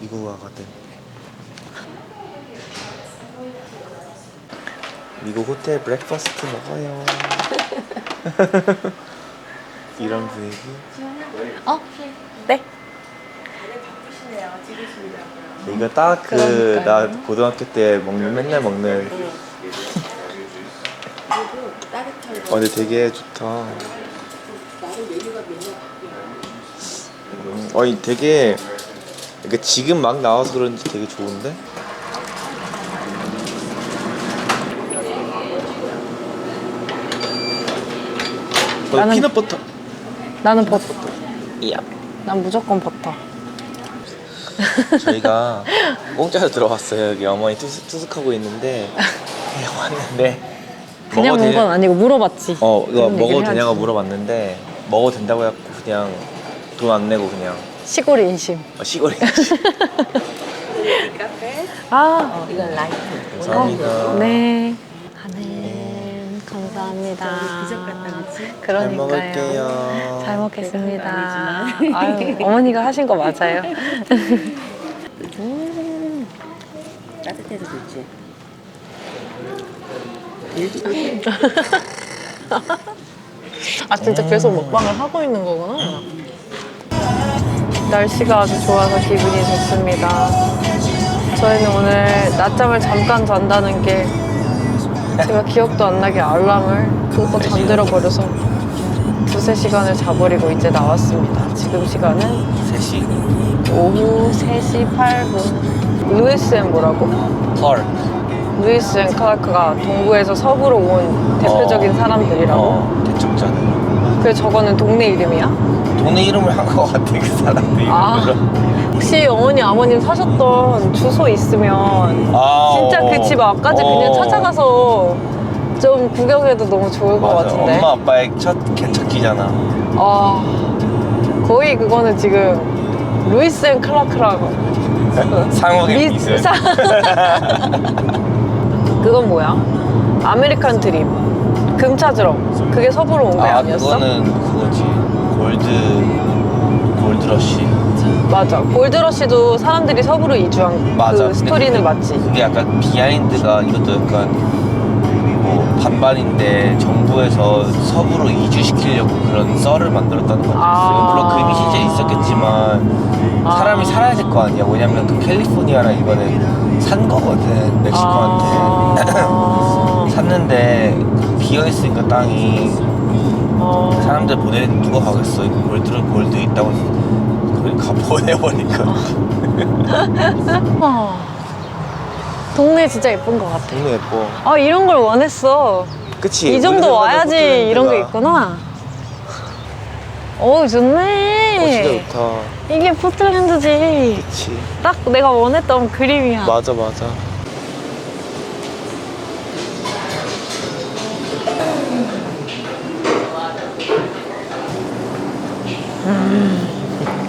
미국 와거든. 미국 호텔 브렉퍼스트 먹어요. 이런 분위기. 어? 네. 이거 딱 그 나 그러니까요. 고등학교 때 먹는 맨날 먹는. 어 근데 되게 좋다. 음, 아니 되게 그러니까 지금 막 나와서 그런지 되게 좋은데? 어, 나는- 피넛 버터. 나는 버터. 이야. 난 무조건 버터. 저희가 공짜로 들어왔어요. 여기 어머니 투숙, 투숙하고 있는데 그냥 왔는데 그냥 먹어도 온 되냐- 건 아니고 물어봤지. 어 그런 먹어도 되냐고 하지. 물어봤는데 먹어도 된다고 해갖고 그냥 돈 안 내고 그냥 시골 인심. 어, 시골에 아, 이건 라이트. 감사합니다. 네. 하는 감사합니다. 기적 같다, 그치? 그러니까요. 잘 먹을게요. 잘 먹겠습니다. 아유, 어머니가 하신 거 맞아요. 따뜻해서 좋지. 아 진짜 계속 먹방을 하고 있는 거구나. 날씨가 아주 좋아서 기분이 좋습니다. 저희는 오늘 낮잠을 잠깐 잔다는 게 제가 기억도 안 나게 알람을 그거 잠들어 버려서 두세 시간을 자버리고 이제 나왔습니다. 지금 시간은 3시 오후 3시 8분. 루이스 앤 뭐라고? 헐 루이스 앤 클라크가 동부에서 서부로 온 대표적인 어. 사람들이라고. 어 대축자는 그래서 저거는 동네 이름이야? 동네 이름을 한 것 같아 그 사람들 아. 이름으로 혹시 어머니 아버님 사셨던 주소 있으면 아, 진짜 그 집 앞까지 그냥 어. 찾아가서 좀 구경해도 너무 좋을 것 맞아. 같은데. 엄마 아빠의 첫 개척기잖아 아 거의 그거는 지금 루이스 앤 클라크라고. 상욱의 미- 미술 사- 그건 뭐야? 아메리칸 드림. 금 찾으러. 그게 서부로 온거아 아 니었어? 그거는 그거지 골드 골드러시 맞아. 골드러시도 사람들이 서부로 이주한 맞아. 그 근데 스토리는 맞지. 그게 약간 비하인드가 이것도 약간 뭐 반반인데 정부에서 서부로 이주시키려고 그런 썰을 만들었다는 있어요. 아. 물론 금이 실제 있었겠지만 아. 사람이 살아야 될 거 아니야. 왜냐면 그 캘리포니아랑 이거는 산 거거든 멕시코한테. 아. 샀는데 비어 있으니까 땅이 어. 사람들 보내 누가 가겠어? 이거 골드 골드 있다고 그러니까 보내버니까. 아. 동네 진짜 예쁜 것 같아. 너무 예뻐. 아 이런 걸 원했어. 그치? 이 정도 와야지. 이런 게 있구나. 오 좋네. 어, 진짜 좋다. 이게 포틀랜드지. 그치. 딱 내가 원했던 그림이야. 맞아 맞아.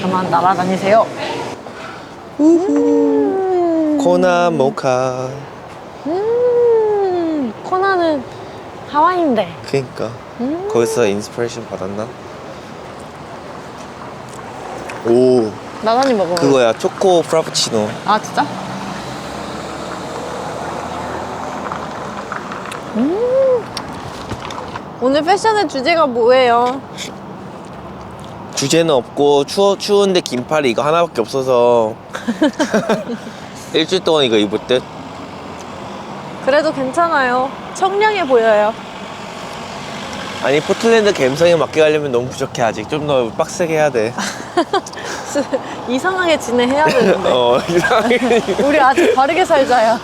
그만 날아다니세요. 음. 코나 모카. 음. 코나는 하와이인데. 그니까 음. 거기서 인스피레이션 받았나? 오 나단이 먹어. 그거야 초코 프라푸치노. 아 진짜? 음. 오늘 패션의 주제가 뭐예요? 주제는 없고 추워 추운데 긴팔이 이거 하나밖에 없어서 일주일 동안 이거 입을 듯. 그래도 괜찮아요. 청량해 보여요. 아니 포틀랜드 감성에 맞게 가려면 너무 부족해 아직 좀 더 빡세게 해야 돼. 이상하게 지내해야 되는데. 어 이상하게. 우리 아직 바르게 살자야.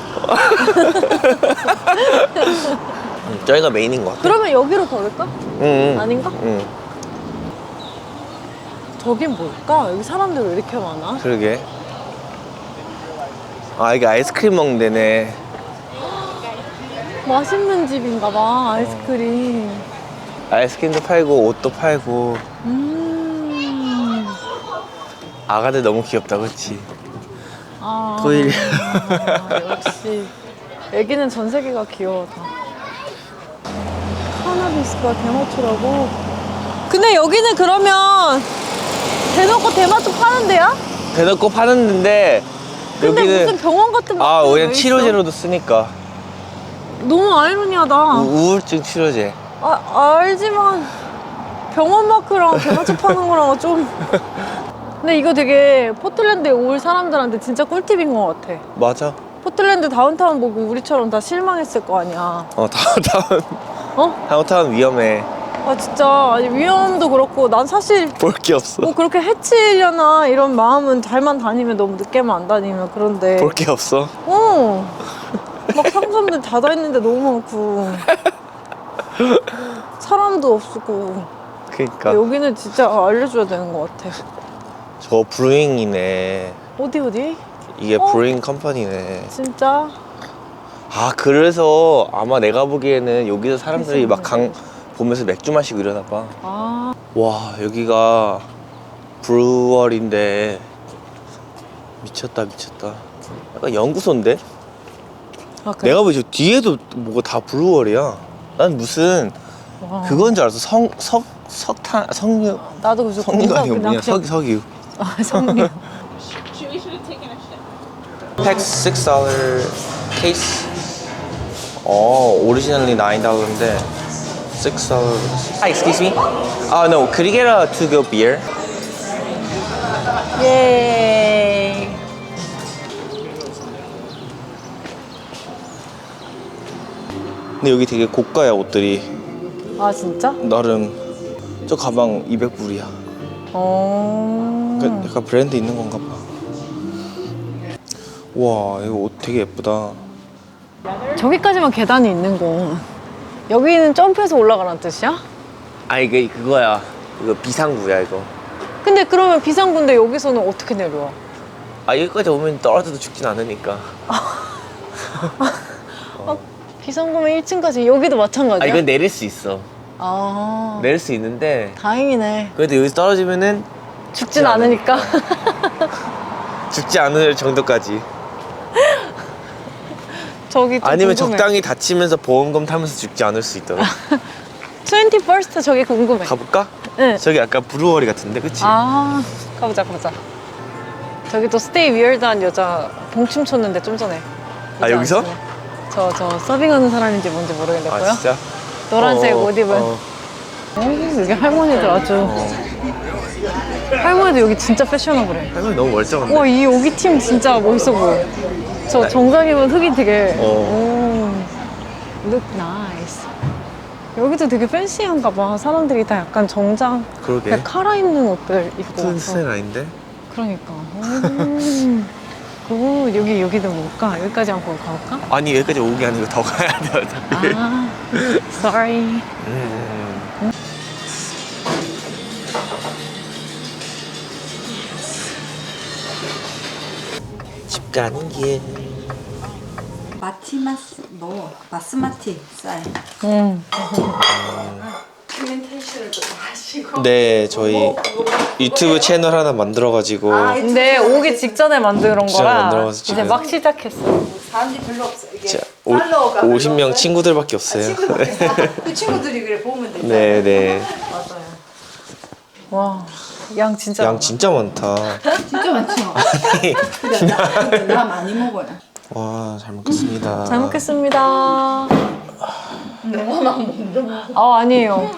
음, 저희가 메인인 것 같아. 그러면 여기로 걸을까? 응, 응. 아닌가? 응. 저긴 뭘까? 여기 사람들 왜 이렇게 많아? 그러게. 아 이게 아이스크림 먹는 데네. 맛있는 집인가 봐, 아이스크림. 아이스크림도 팔고 옷도 팔고 음. 아가들 너무 귀엽다 그렇지? 아. 토일. 아, 역시. 애기는 전 세계가 귀여워, 다. 카나비스가 대마초라고? 근데 여기는 그러면 대놓고 대마초 파는 데야? 대놓고 파는데 근데 여기는 무슨 병원 같은 아 마트가 그냥 왜 치료제로도 쓰니까? 너무 아이러니하다. 우, 우울증 치료제. 아, 알지만 병원 마크랑 대마초 파는 거랑 좀. 근데 이거 되게 포틀랜드에 올 사람들한테 진짜 꿀팁인 것 같아. 맞아. 포틀랜드 다운타운 보고 우리처럼 다 실망했을 거 아니야. 어 다운타운 어? 다운타운 위험해. 아 진짜 아니 위험도 그렇고 난 사실 볼 게 없어. 뭐 그렇게 해치려나 이런 마음은 잘만 다니면 너무 늦게만 안 다니면 그런데 볼 게 없어. 어. 막 상점들 닫아 있는데 너무 많고 사람도 없고 그러니까 여기는 진짜 알려줘야 되는 것 같아. 저 브루잉이네. 어디 어디? 이게 어? 브루잉 컴퍼니네. 진짜 아 그래서 아마 내가 보기에는 여기서 사람들이 막 강 보면서 맥주 마시고 이러나 봐. 아 와 여기가 브루얼인데 미쳤다 미쳤다. 약간 연구소인데? 아, 그래? 내가 보기 저 뒤에도 뭐가 다 브루얼이야. 난 무슨 와. 그건 줄 알았어. 성, 석, 석탄, 석유. 나도 그래서 석유가 아니고 그냥 석, 석유. 아 석유. 팩 6달러 케이스. 어, 오리지널리 9달러인데 6달러. Hi, excuse me. Uh, no, could you get a to-go beer? 예. 근데 여기 되게 고가야, 옷들이. 아 진짜? 나름 저 가방 200불이야. 어. 그 약간 브랜드 있는 건가 봐. 와, 이거 옷 되게 예쁘다. 저기까지만 계단이 있는 거. 여기는 점프해서 올라가라는 뜻이야? 아, 이게 그거야. 이거 비상구야, 이거. 근데 그러면 비상군데 여기서는 어떻게 내려와? 아, 여기까지 오면 떨어져도 죽진 않으니까. 아, 비상구면 1층까지 여기도 마찬가지야? 아, 이건 내릴 수 있어. 아, 내릴 수 있는데 다행이네. 그래도 여기서 떨어지면은 죽진 않으니까. 죽지 않을 정도까지. 저기 좀 아니면 궁금해. 적당히 다치면서 보험금 타면서 죽지 않을 수 있도록. 21st 저기 궁금해. 가볼까? 네. 저기 약간 브루어리 같은데, 그치? 아, 가보자, 가보자. 저기 또 스테이 위얼드한 여자 봉춤 췄는데 좀 전에. 아, 여기서? 저, 저 서빙하는 사람인지 뭔지 모르겠고요. 아, 진짜? 노란색 어, 옷 입은. 어, 오, 여기 할머니들 아주. 어. 할머니들 여기 진짜 패셔너블해. 할머니 너무 멀쩡한데? 와, 이 여기 팀 진짜 멋있어 보여. 저 정장 입은 흑인 되게. 네. 어. 오, look nice. 여기도 되게 팬시한가 봐. 사람들이 다 약간 정장, 그러게. 그냥 카라 입는 옷들 입고 같은 와서. 스타일 아닌데? 그러니까. 오, 오, 여기 여기도 뭘까? 여기까지 한번 가볼까? 아니, 여기까지 게 아니고 더 가야 돼, 어차피. 아, sorry. 음. 가는 길. 마티마스 뭐 마스마티 쌀. 응. 피멘테이션을 좀 하시고. 네, 저희 유튜브 채널 하나 만들어가지고 근데 오기 직전에 만든 직전에 거라 만들어가지고 이제 지금. 막 시작했어. 사람들이 별로 없어. 이게 진짜 오, 팔로워가 별로 50명 없어요. 친구들밖에 없어요. 친구들이 그 친구들이 그래 보면 돼. 네, 네. 맞아요. 와, 양 진짜. 양 많아. 진짜 많다. 진짜 많죠. 근데 나, 근데 나 많이 먹어요. 와, 잘 먹겠습니다. 잘 먹겠습니다. 영화만 먼저 먹어. 아 아니에요.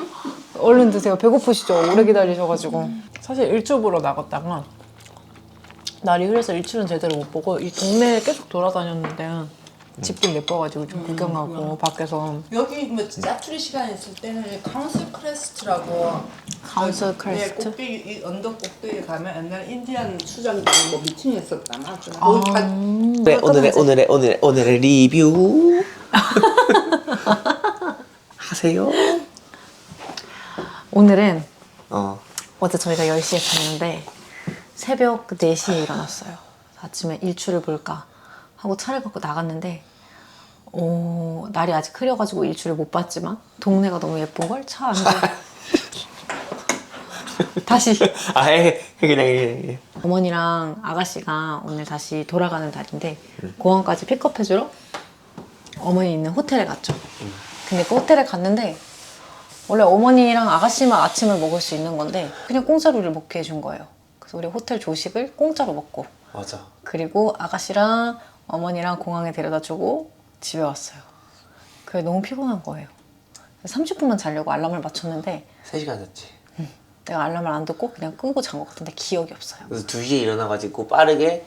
얼른 드세요. 배고프시죠? 오래 기다리셔가지고. 사실 일출 보러 나갔다가 날이 흐려서 일출은 제대로 못 보고 이 동네에 계속 돌아다녔는데 집들 예뻐가지고 좀 구경하고 밖에서 여기 뭐 짜투리 시간 있을 때는 카운슬 크레스트라고 카운슬 네, 크레스트? 꼭대기 이 언덕 꼭대기 가면 옛날 인디안 수장들 뭐 있었다나 거기 가 네, 오늘의 오늘의 오늘의 오늘의 리뷰 하세요. 오늘은 어. 어제 저희가 10시에 잤는데 새벽 4시에 일어났어요. 아침에 일출을 볼까 하고 차를 갖고 나갔는데 어, 날이 아직 흐려가지고 일출을 못 봤지만 동네가 너무 예쁜 걸 차 안에 다시 아예 그냥 그냥. 어머니랑 아가씨가 오늘 다시 돌아가는 날인데 공항까지 픽업해주러 어머니 있는 호텔에 갔죠. 근데 그 호텔에 갔는데 원래 어머니랑 아가씨만 아침을 먹을 수 있는 건데 그냥 공짜로를 먹게 해준 거예요. 그래서 우리 호텔 조식을 공짜로 먹고 맞아. 그리고 아가씨랑 어머니랑 공항에 데려다 주고 집에 왔어요. 그게 너무 피곤한 거예요. 30분만 자려고 알람을 맞췄는데 3시간 잤지. 내가 알람을 안 듣고 그냥 끄고 잔 것 같은데 기억이 없어요. 그래서 2시에 일어나가지고 빠르게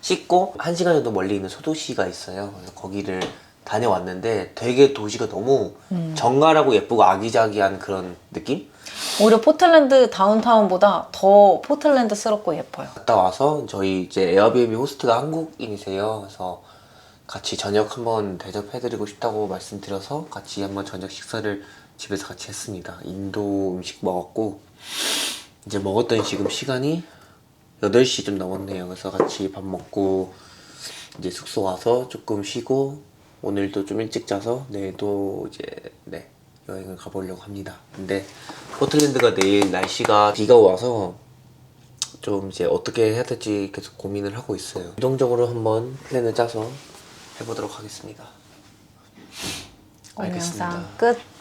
씻고 1시간 정도 멀리 있는 소도시가 있어요. 그래서 거기를 다녀왔는데 되게 도시가 너무 정갈하고 예쁘고 아기자기한 그런 느낌? 오히려 포틀랜드 다운타운보다 더 포틀랜드스럽고 예뻐요. 갔다 와서 저희 이제 에어비앤비 호스트가 한국인이세요. 그래서 같이 저녁 한번 대접해드리고 싶다고 말씀드려서 같이 한번 저녁 식사를 집에서 같이 했습니다. 인도 음식 먹었고 이제 먹었던 지금 시간이 8시 좀 넘었네요. 그래서 같이 밥 먹고 이제 숙소 와서 조금 쉬고 오늘도 좀 일찍 자서 내일도 이제 네 여행을 가보려고 합니다. 근데 포틀랜드가 내일 날씨가 비가 와서 좀 이제 어떻게 해야 될지 계속 고민을 하고 있어요. 최종적으로 한번 플랜을 짜서 해보도록 하겠습니다. 오늘 알겠습니다. 영상 끝.